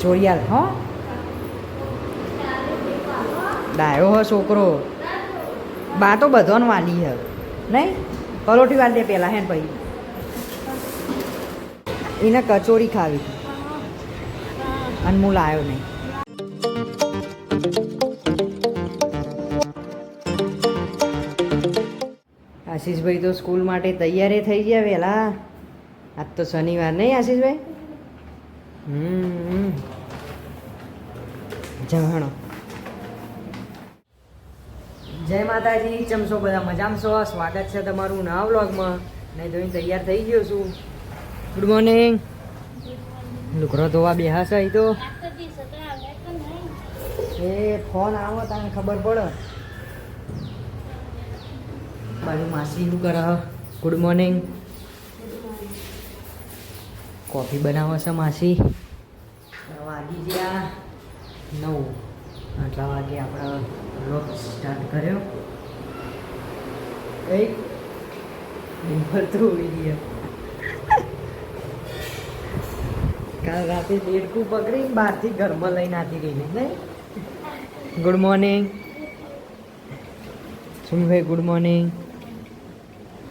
ચોરિયાલ હો. ડાયો હો છોકરો. બા તો બધાને વાલી હ. નહીં? પરોઠી વાલી દે પહેલાં હે ને પછી એને કચોરી ખાવી. અને હું લાવ્યો નહીં. આશીષભાઈ તો સ્કૂલ માટે તૈયારી થઈ ગયા વહેલા આજ તો શનિવાર, નહીં આશીષભાઈ? જહાણો જય માતાજી, ચમસો બધા મજામાં છો? સ્વાગત છે તમારું નવા વ્લોગમાં. નહીં તો તૈયાર થઈ ગયો છું. ગુડ મોર્નિંગ લુકરો ધોવા બેહાશે એ તો. એ ફોન આવો, તને ખબર પડે. મારી માસી શું કરે? ગુડ મોર્નિંગ કોફી બનાવો છે માસી. વાગી ગયા. નવ આટલા વાગે આપણે વ્લોગ સ્ટાર્ટ કર્યો. કઈ ડિમ્પલ તો ઉડી ગયો. કાલ રાતે દેડકું પકડી બહારથી ઘરમાં લઈને આતી રહીને ને ગુડ મોર્નિંગ સુનભાઈ ગુડ મોર્નિંગ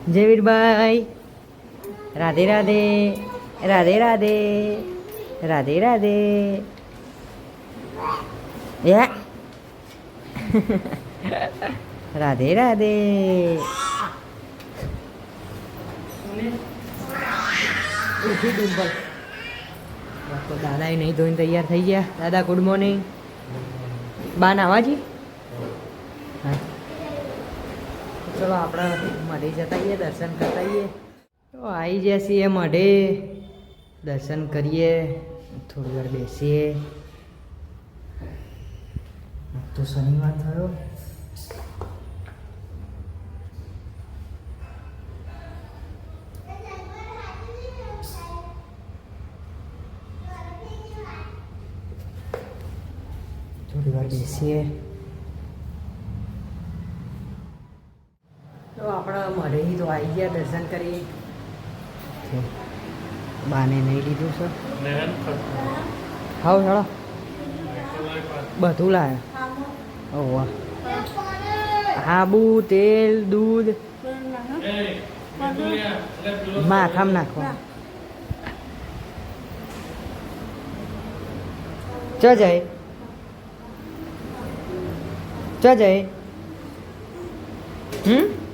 જયવીરભાઈ. રાધે રાધે. રાધે રાધે. રાધે રાધે. યા. રાધે રાધે. દાદા એ નહીં ધોઈને તૈયાર થઈ ગયા. દાદા ગુડ મોર્નિંગ બા, નાવાજી? ચલો, આપણે મઢે જતા આવીએ, દર્શન કરતા આવીએ. તો આવી જશે એ મઢે. દર્શન કરીએ, થોડી વાર બેસીએ. તો શનિવાર થયો. થોડી વાર બેસીએ. તો આપણા મળેથી તો આવી ગયા, દર્શન કરી. બાને નહીં લીધું છે હાવ હેળો બધું લાવ્યા ઓહો હાબુ તેલ દૂધ માખામ નાખો ચ જાય ચ જાય હમ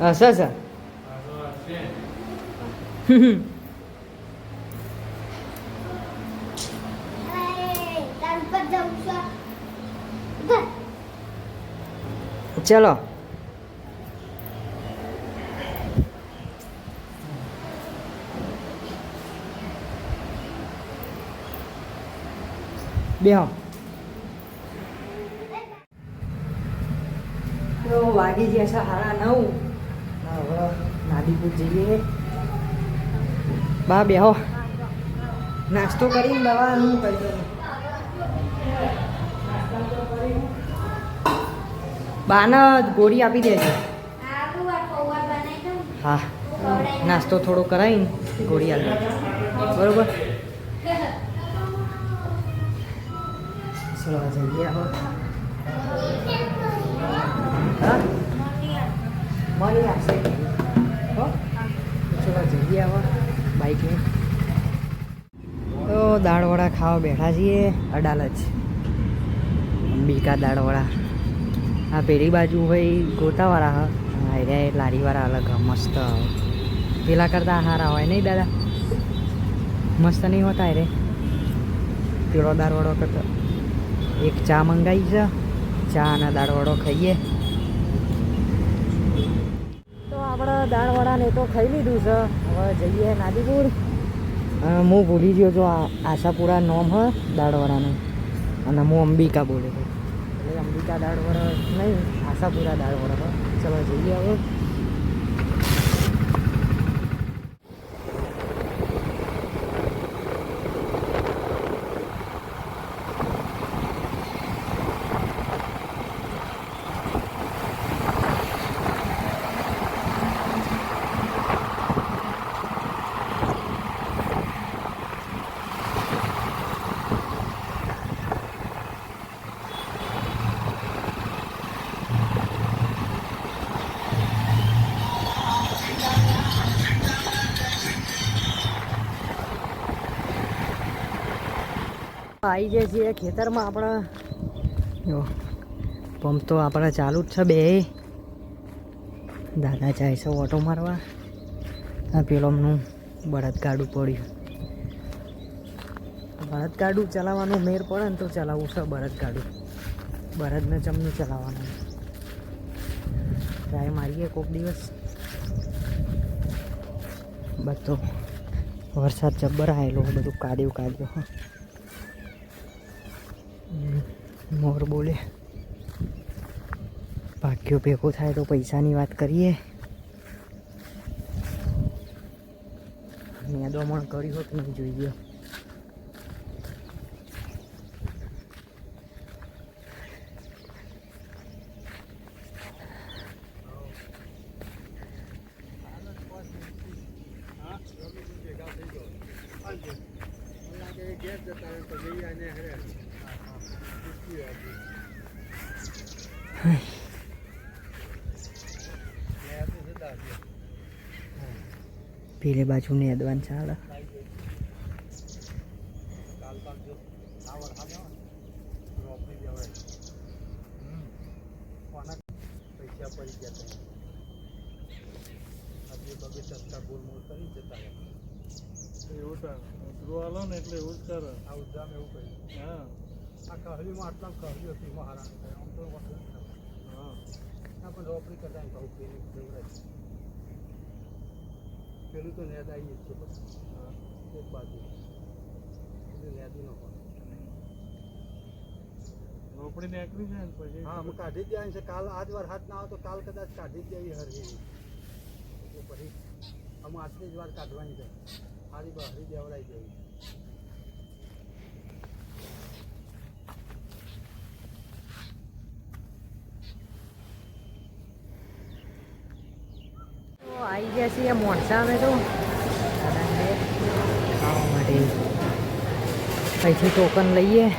Ah, sasa. ચલો બેહો તો વાગી ગયા છે હારા નવ હવે નાદીપુર જઈએ. બા બેહો. નાસ્તો કરીને દવા હું કરી દઉં. બાને ગોળી આપી દેજો. હા. નાસ્તો થોડો કરાવીને ગોળી આપી બરોબર? ચલો જઈએ હવે. મળી આવશે હો? ચલો જઈએ હવે બાઈકને. તો દાળવડા ખાવા બેઠા છીએ, અડાલજ. અંબિકા દાળવડા. આ પેલી બાજુ હોય ગોતાવાળા, હા. એ લારીવાળા અલગ મસ્ત. આવે પેલા કરતાં હારા હોય નહીં દાદા? મસ્ત નહીં હોતા રે. પેલો દાળવડો કરતો. એક ચા મંગાવી છે. ચા અને દાળવડો ખાઈએ. આપણે ને તો ખાઈ લીધું છે. હવે જઈએ નાદીપુર. હું ભૂલી ગયો છું આશાપુરા નોમ હ દાળવડાનું અને હું અંબિકા બોલું છું. એટલે અંબિકા દાળવડા નહીં આશાપુરા દાળવડા હ. ચલો જઈએ હવે. આવી જાય છીએ ખેતરમાં આપણે. પંપ તો આપણે ચાલુ જ છે બે. દાદા જાય છે ઓટો મારવા. આ પેલોમનું બળદગાડું પડ્યું. બળદગાડું ચલાવવાનું મેર પડે ને તો ચલાવવું છે બળદગાડું. બળદને ચમનું ચલાવવાનું. ટ્રાય મારીએ કોઈક દિવસ. બધો વરસાદ જબ્બર આવેલો, બધું કાઢ્યું કાઢ્યું મોર બોલે. ભાગ્યો ભેગો થાય તો પૈસાની વાત કરીએ. મેં દોમણ કર્યું હોત નહીં જોઈએ પેલી બાજુ ચાલે. મોલ કરી જતા એવું છે ધ્રુવ આલો ને એટલે એવું જ કરે આ ઉદ્ધામ એવું કહ્યું હા. આ કહલીમાં આટલા કહલી હતી મહારાણી આમ તો હા. પણ રોપડી કરતા એમ કહું પેલી દેવરાજ. પેલું તો નેદ આવી જ છે. એક બાજુ. પેલું નેદી ન રોપડી નીકળી જાય ને પછી. હા અમે કાઢી જ જાય છે કાલ આજ વાર હાથ ના આવે તો કાલ કદાચ કાઢી જ દેવી હરવી એટલે પછી અમે આટલી જ વાર કાઢવાની છે. હારી બહારી દેવડાઈ દેવી આવી ગયા છીએ મોણસા અમે તો. ખાવા માટે. અહીંથી ટોકન લઈએ.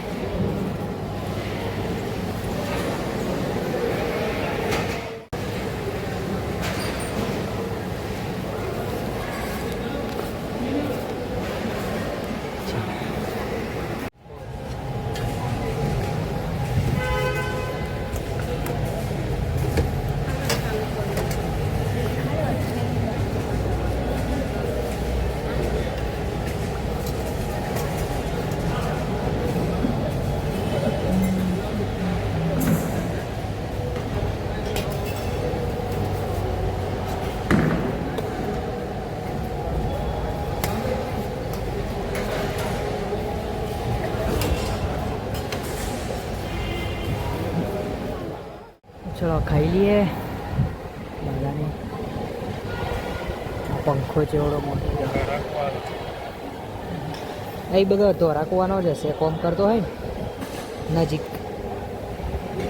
ખાઈ લઈએ. દાદાને. પંખો ચેવડો મોટો. એ બધો ધોરાકવાનો જ હશે. કોમ કરતો હોય ને. નજીક.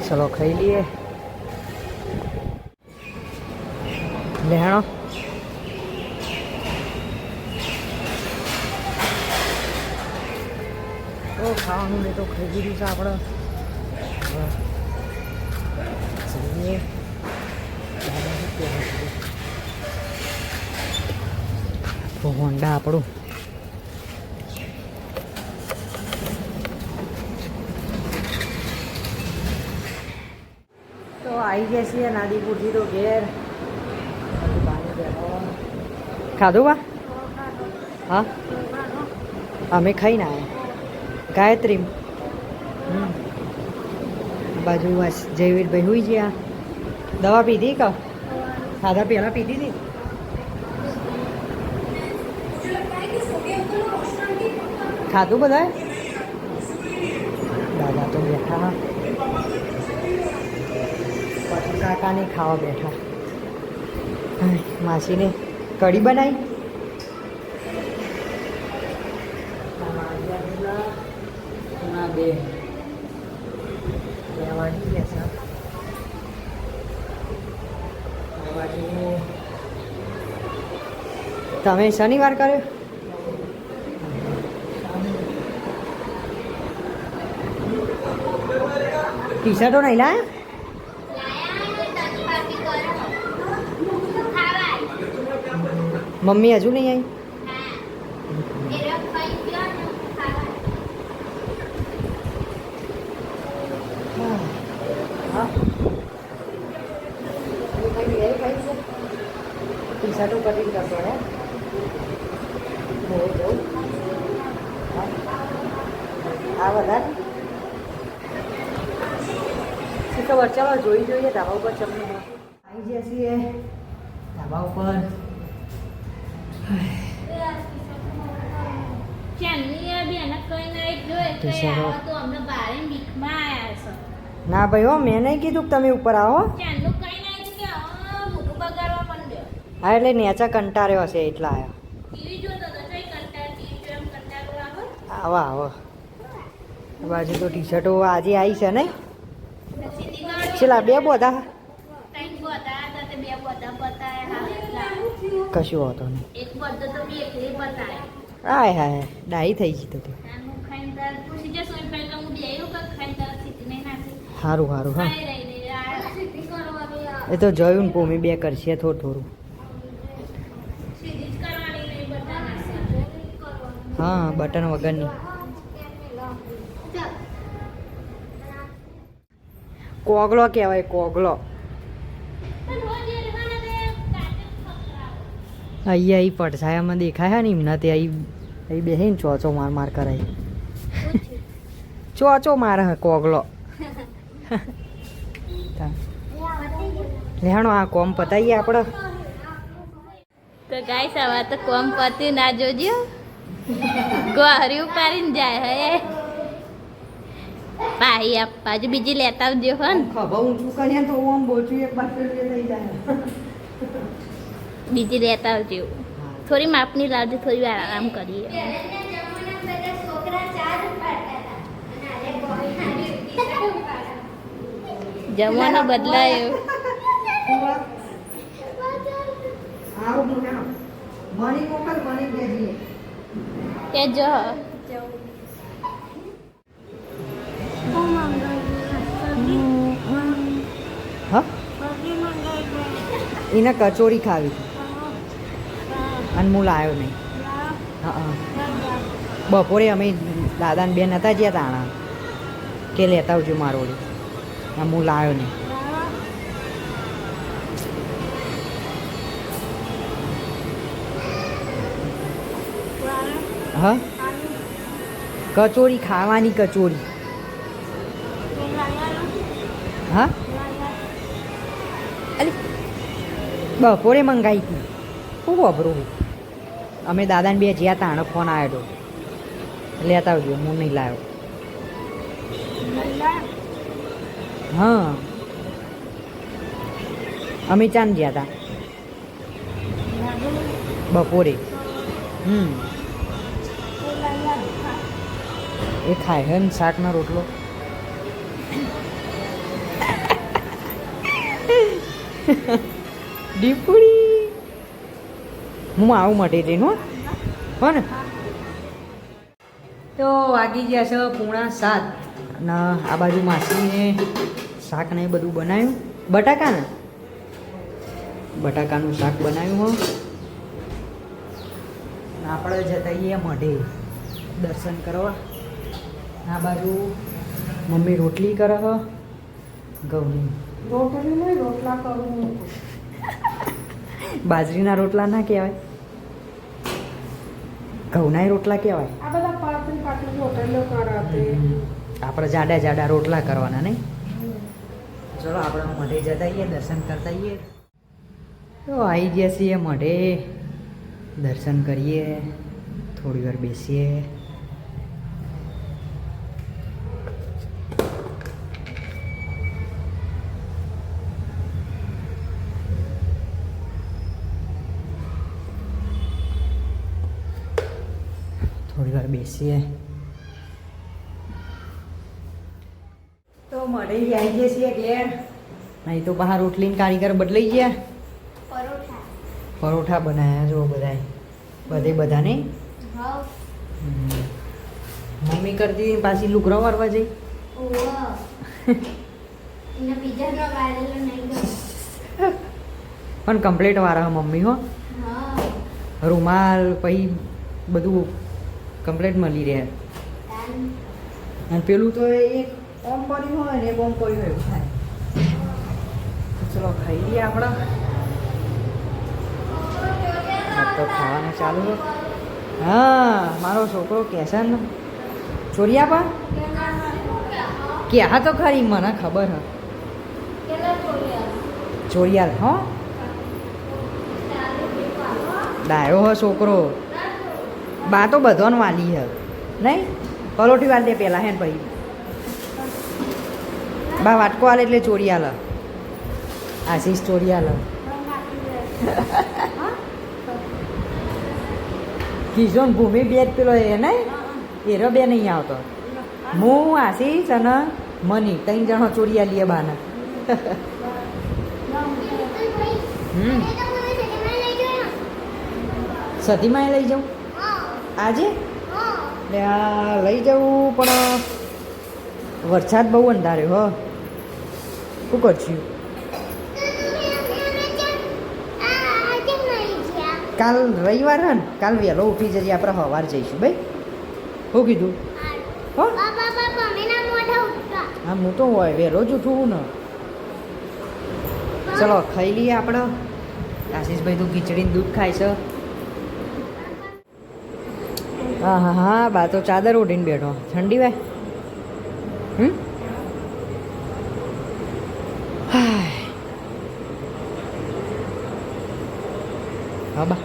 ચલો ખાઈ લઈએ. લેણો તો ખાવાનું મેં તો ખાઈ લીધું છે આપણે. તો હોન્ડા આપણું તો આવી ગયા છીએ નાદીપુરથી તો ઘેર. ખાધું બા? હા. અમે ખાઈને આવ્યા ગાયત્રી. હમ. બાજુ જયવીરભાઈ હોઈ ગયા. દવા પીધી કા? ખાધા પહેલાં પીધી હતી? ખાધું બધા દાદા તો બેઠા. કાકાને ખાવા બેઠા. માસીને કઢી બનાવી આ મારિયા પેલા, ના બે બે વાગી ગયા છે આ તમે શનિવાર કર્યો? ટી શર્ટો નહીં લાયા? મમ્મી હજુ નહીં આવી કટિંગ કરતો હે હું જઉં હા. આ વધારે શું ખબર? ચાલો જોઈ જોઈએ ધાબા ઉપર ચમની આવી ગયા છીએ ધાબા ઉપર. ના ભાઈ હો મેં નહીં કીધું કે તમે ઉપર આવો. હા એટલે નેચા કંટાળ્યો હશે એટલા આવ્યો આવો આવો. બાજુ તો ટી શર્ટો આજે આવી છે ને છેલ્લા બે બોધા. હા કશું હોતો નહીં. હા હાય હાય ડાઈ થઈ ગઈ તો હું સારું સારું હા. એ તો જોયું ને ભૂમિ બે કરશે થોડું થોડું. હા, બટન વગરની. કોગલો કહેવાય કોગળો. અહીંયા અહીં પડછાયામાં દેખાય ને એમના તે અહીં અહીં બેસે ને ચોચો માર માર કરાય ચોચો મારે હે કોગળો. લેણો આ કોમ પતાઈએ આપણે તો ગાય સવા તો કોમ પત્યું ના જોજો. ગોહરી ઉપાડીને જાય હે. પાહી આપ પાછું બીજી લેતા આવજો હો ને. ખબર ઊંચું કરીએ તો ઓમ બોચું એક બાજુ લઈ જાય. બીજી લેતા આવજો. થોડી માપની લાવજો થોડી વાર આરામ કરીએ. જમવાનો બદલાયો. કે જો એને કચોરી ખાવી અને હું લાવ્યો નહીં. હા બપોરે અમે દાદાને બેન હતા જ્યાં તાણા. કે લેતા આવજો મારો આમ હું લાવ્યો નહીં. હા? કચોરી ખાવાની કચોરી. બપોરે મંગાવી હતી. ખૂબ વાપરું અમે દાદાને બે જ્યાં તાણે ફોન આવ્યો લેતા આવજો હું નહીં લાવ્યો. હા. અમે ચાંદ ગયા હતા બપોરે. હમ. એ ખાય હે ને શાકનો રોટલો. દીપુડી. હું આવું માટે જઈને હો. ને. તો વાગી ગયા છે પૂણા સાત. અને આ બાજુ માસીને શાક ને બધું બનાવ્યું. બટાકા ને? બટાકાનું શાક બનાવ્યું હો. ને આપણે જતા આવીએ મઢે. દર્શન કરવા. આ બાજુ મમ્મી રોટલી કરે હ. ઘઉંની. રોટલી નહીં, રોટલા કરું. બાજરીના રોટલા ના કહેવાય. ઘઉંના રોટલા કહેવાય. આપણે જાડા જાડા રોટલા કરવાના નહીં. ચલો આપણે મઢે જતા આવીએ દર્શન કરતા આવીએ. તો આવી ગયા છીએ મઢે. દર્શન કરીએ. થોડી વાર બેસીએ. થોડી વાર બેસીએ. તો મળે આવી ગયા છીએ ઘેર નહીં તો બહાર રોટલીને કારીગર બદલાઈ ગયા. પરોઠા. બનાવ્યા જો બધાય બધે બધા નહીં મમ્મી કરતી પાછી લુગરો વારવા જઈ? પણ કમ્પ્લેટ વાળા મમ્મી હો. રૂમાલ પછી બધું કમ્પ્લેટ મળી રહે અને પેલું તો એક ઓમ પડ્યું હોય ને એક ઓમ પડ્યું હોય એવું થાય ચલો ખાઈ લઈએ આપણે. તો ખાવાનું ચાલુ. હા મારો છોકરો કહેશે ને છોરિયા પા કે હા તો ખરી મને ખબર હ. જોડિયાલ હો. ડાયો હો છોકરો. બા તો બધોને વાલી હ નહીં? પલોઠી વાલ દે પહેલાં હે ને ભાઈ. બા વાટકો આલે એટલે ચોરી હાલ આશીષ ચોરિયાલ હ. કિશોન ભૂમિ બે જ પેલો એ ને એરો બે નહીં આવતો. હું, આશીષ અને મની, ત્રણ જણો ચોરી આલીએ બાને. હમ. સતીમાં લઈ જાઉં? આજે? ને આ લઈ જવું પણ વરસાદ બહુ અંધાર્યો હો. શું કરશું? કાલ રવિવાર હે ને? કાલ વહેલો ઉઠી જજે, આપણે સવાર જઈશું, ભાઈ. શું કીધું? હો, હા તો હોય, વહેલો જ ઉઠું ને. ચલો, ખાઈ લઈએ આપણે. આશીષભાઈ તું ખીચડીને દૂધ ખાય છે. હા હા હા, બા, તો ચાદર ઓઢીને બેઠો. ઠંડી ભાઈ? હમ. હા, બા.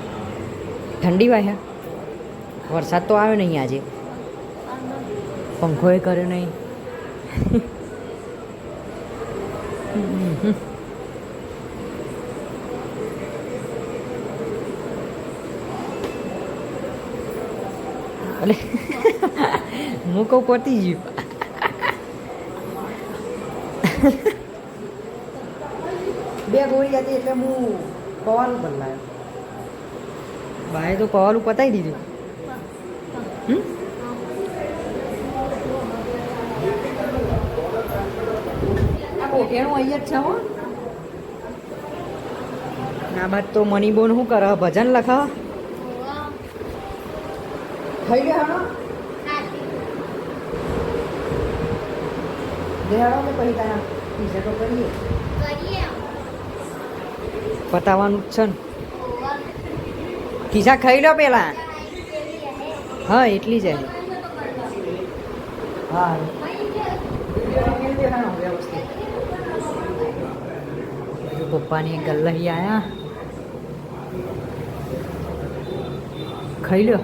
ઠંડી ભાઈ, હા? વરસાદ તો આવ્યો નહીં આજે. પંખોએ કર્યો નહીં. અલે હું કહું પતી ગયું બે ગોળી હતી એટલે હું પવાલું બદલાયો ભાઈ તો પવાલું પતાવી દીધું. હમ? આ અહીંયા જ છે હો. ના બાદ તો મનીબોન શું કરે? ભજન લખા થઈ ગયા હણો દેહાડો કે પછી તારા ટી-શર્ટો કરીએ. પતાવવાનું જ છે ને. ખિસ્સા ખાઈ લો પેલા. હા એટલી જ હે. પપ્પાની ગલ્લહી આયા. ખાઈ લો.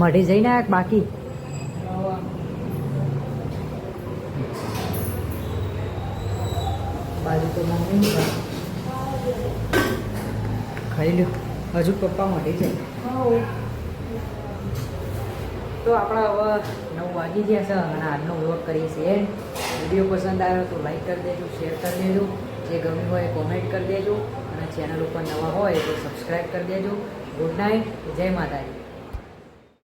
મઢે જઈને આવ્યા બાકી. ખાઈ લ્યો. હજુ પપ્પા મળી જાય તો આપણા હવે નવ વાગી ગયા છે અને આજનો વ્લોગ કરીએ છીએ. વીડિયો પસંદ આવ્યો તો લાઈક કરી દેજો શેર કરી દેજો. જે ગમ્યું હોય કોમેન્ટ કરી દેજો. અને ચેનલ ઉપર નવા હોય તો સબસ્ક્રાઈબ કરી દેજો. ગુડ નાઇટ જય માતાજી.